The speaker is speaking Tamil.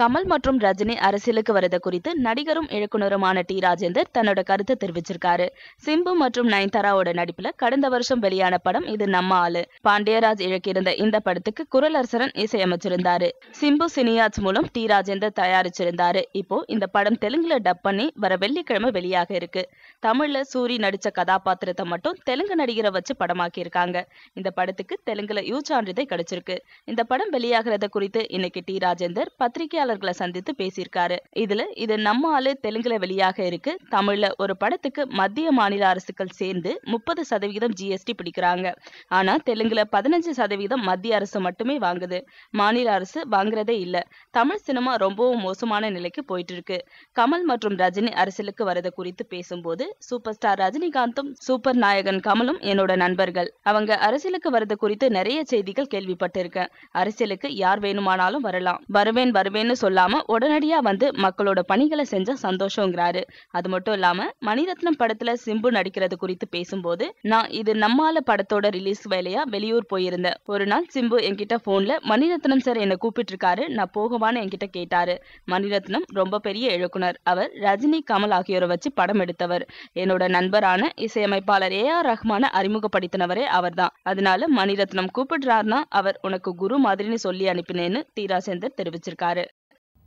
கமல் மற்றும் ரஜினி அரசியலுக்கு வரது குறித்து நடிகரும் இயக்குனருமான டி. ராஜேந்தர் தன்னோட கருத்தை தெரிவிச்சிருக்காரு. சிம்பு மற்றும் நயன்தாராவோட நடிப்புல கடந்த வருஷம் வெளியான படம் இது நம்ம ஆளு. பாண்டியராஜ் இழக்கியிருந்த இந்த படத்துக்கு குரலரசரன் இசையமைச்சிருந்தாரு. சிம்பு சினியாஜ் மூலம் டி. ராஜேந்தர் தயாரிச்சிருந்தாரு. இப்போ இந்த படம் தெலுங்குல டப் பண்ணி வர வெள்ளிக்கிழமை வெளியாக இருக்கு. தமிழ்ல சூரி நடிச்ச கதாபாத்திரத்தை மட்டும் தெலுங்கு நடிகரை வச்சு படமாக்கி இருக்காங்க இந்த படத்துக்கு தெலுங்குல யூ சான்றிதழ் கிடைச்சிருக்கு. இந்த படம் வெளியாகிறத குறித்து இன்னைக்கு டி. ராஜேந்தர் பத்திரிகையாளர் பத்திரிகையாளர்களை சந்தித்து பேசியிருக்காரு. இதுல இது நம்ம ஆளு தெலுங்குல வெளியாக இருக்கு. தமிழ்ல ஒரு படத்துக்கு மத்திய மாநில அரசுகள் சேர்ந்து முப்பது சதவீதம் ஜிஎஸ்டி பிடிக்கிறாங்க. ஆனா தெலுங்குல பதினஞ்சு சதவீதம் மத்திய அரசு மட்டுமே வாங்குது. மாநில அரசு வாங்குறதே இல்ல. தமிழ் சினிமா ரொம்பவும் மோசமான நிலைக்கு போயிட்டு இருக்கு கமல் மற்றும் ரஜினி அரசியலுக்கு வரது குறித்து பேசும்போது சூப்பர் ஸ்டார் ரஜினிகாந்தும் சூப்பர் நாயகன் கமலும் என்னோட நண்பர்கள். அவங்க அரசியலுக்கு வரது குறித்து நிறைய செய்திகள் கேள்விப்பட்டிருக்கேன். அரசியலுக்கு யார் வேணுமானாலும் வரலாம். வருவேன் வருவேன் வருவேன்னு சொல்லாம உடனடியா வந்து மக்களோட பணிகளை செஞ்ச சந்தோஷங்கிறாரு. அது மட்டும் இல்லாம மணிரத்னம் படத்துல சிம்பு நடிக்கிறது குறித்து பேசும்போது நான் இது நம்மால படத்தோட ரிலீஸ் வேலையா வெளியூர் போயிருந்தேன். ஒரு நாள் சிம்பு என்கிட்ட போன்ல மணிரத்னம் சார் என்ன கூப்பிட்டு இருக்காரு நான் போகவான்னு என்கிட்ட கேட்டாரு. மணிரத்னம் ரொம்ப பெரிய இயக்குனர். அவர் ரஜினி கமல் ஆகியோரை வச்சு படம் எடுத்தவர். என்னோட நண்பரான இசையமைப்பாளர் ஏ ஆர் ரஹ்மான அறிமுகப்படுத்தினவரே அவர்தான். அதனால மணிரத்னம் கூப்பிடுறாருன்னா அவர் உனக்கு குரு மாதிரின்னு சொல்லி அனுப்பினேன்னு தீரா ராஜேந்தர் தெரிவிச்சிருக்காரு.